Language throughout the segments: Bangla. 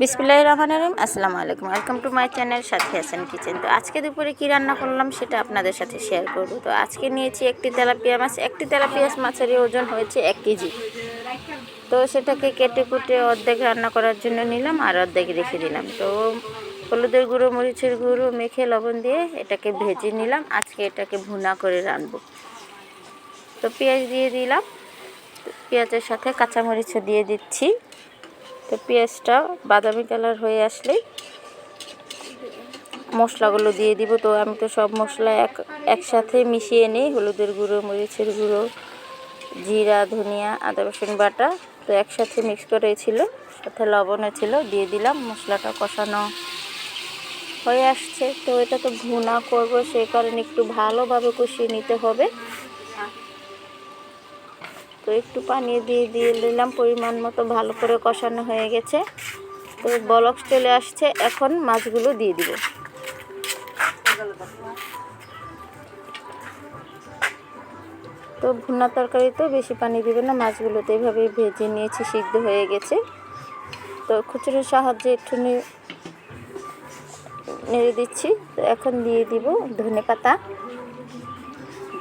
বিসমিল্লাহ রহমান রহিম। আসসালামু আলাইকুম। Welcome to my channel Sathi Hasan kitchen তো আজকে দুপুরে কী রান্না করলাম সেটা আপনাদের সাথে শেয়ার করব। তো আজকে নিয়েছি একটি তেলাপিয়া মাছ। একটি তেলাপিয়া মাছের ওজন হয়েছে এক কেজি। তো সেটাকে কেটে কুটে অর্ধেক রান্না করার জন্য নিলাম আর অর্ধেক রেখে দিলাম। তো হলুদের গুঁড়ো, মরিচের গুঁড়ো, মেখে লবণ দিয়ে এটাকে ভেজে নিলাম। আজকে এটাকে ভুনা করে রানবো তো পেঁয়াজ দিয়ে দিলাম। পেঁয়াজের সাথে কাঁচামরিচও দিয়ে দিচ্ছি। তো পেঁয়াজটা বাদামি কালার হয়ে আসলেই মশলাগুলো দিয়ে দিব। তো আমি তো সব মশলা এক, একসাথে মিশিয়ে নিই। হলুদের গুঁড়ো, মরিচের গুঁড়ো, জিরা, ধনিয়া, আদা, রসুন বাটা তো একসাথে মিক্স করে ছিল সাথে লবণও ছিল, দিয়ে দিলাম। মশলাটা কষানো হয়ে আসছে। তো এটা তো ভুনা করব সেই কারণে একটু ভালোভাবে কষিয়ে নিতে হবে। তো একটু পানি দিয়ে দিয়ে দিলাম পরিমাণ মতো ভালো করে কষানো হয়ে গেছে। তো বলক চলে আসছে, এখন মাছগুলো দিয়ে দিব। তো ভুনা তরকারিতেও বেশি পানি দিবে না, মাছগুলোতে এইভাবে ভেজে নিয়েছি, সিদ্ধ হয়ে গেছে। তো খুচরোর সাহায্যে একটু নেড়ে দিচ্ছি। তো এখন দিয়ে দিব ধনে পাতা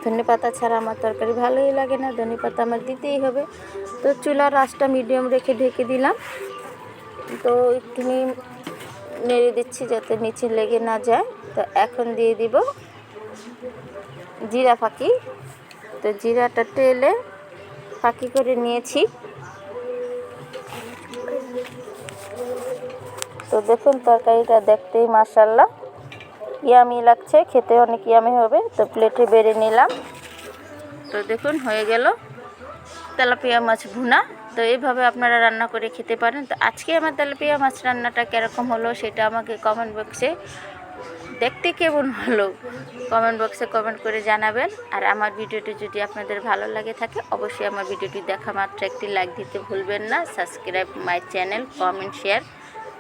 ধনে পাতা ছাড়া আমার তরকারি ভালোই লাগে না ধনে পাতা আমার দিতেই হবে। তো চুলার আঁচটা মিডিয়াম রেখে ঢেকে দিলাম। তো একটু নেড়ে দিচ্ছি যাতে নিচে লেগে না যায়। তো এখন দিয়ে দিব জিরা ফাঁকি। তো জিরাটা তেলে ফাঁকি করে নিয়েছি। তো দেখুন তরকারিটা দেখতেই মাসাল্লাহ ইয়ামি লাগছে, খেতে অনেক ইয়ামি হবে, তো প্লেটে বেড়ে নিলাম। তো দেখুন, হয়ে গেল তেলাপিয়া মাছ ভুনা। তো এইভাবে আপনারা রান্না করে খেতে পারেন। তো আজকে আমার তেলাপিয়া মাছ রান্নাটা কীরকম হলো সেটা আমাকে কমেন্ট বক্সে দেখতে কেমন হলো কমেন্ট বক্সে কমেন্ট করে জানাবেন। আর আমার ভিডিওটি যদি আপনাদের ভালো লাগে থাকে, অবশ্যই আমার ভিডিওটি দেখা মাত্র একটি লাইক দিতে ভুলবেন না। Subscribe my channel comment share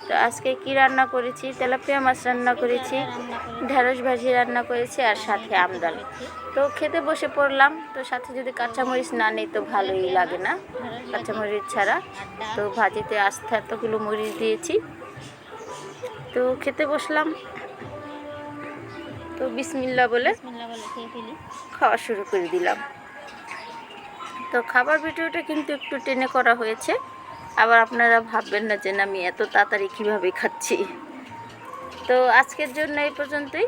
তো আজকে কি রান্না করেছি? তেলাপিয়া মাছ রান্না করেছি, ঢেঁড়স ভাজি রান্না করেছি আর সাথে আমডাল তো খেতে বসে পড়লাম, তো সাথে যদি কাঁচামরিচ না নেই তো ভালোই লাগে না, কাঁচামরিচ ছাড়া। তো ভাজিতে আস্তে এতগুলো মরিচ দিয়েছি। তো খেতে বসলাম। তো বিসমিল্লা বলে খাওয়া শুরু করে দিলাম। তো খাবার ভিডিওটা কিন্তু একটু টেনে করা হয়েছে। আবার আপনারা ভাববেন না যে না, আমি এত তাড়াতাড়ি কীভাবে খাচ্ছি। তো আজকের জন্য এই পর্যন্তই।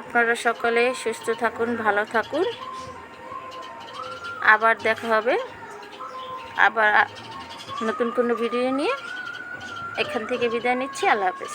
আপনারা সকলে সুস্থ থাকুন, ভালো থাকুন। আবার দেখা হবে। আবার নতুন কোনো ভিডিও নিয়ে। এখান থেকে বিদায় নিচ্ছি। আল্লাহ হাফেজ।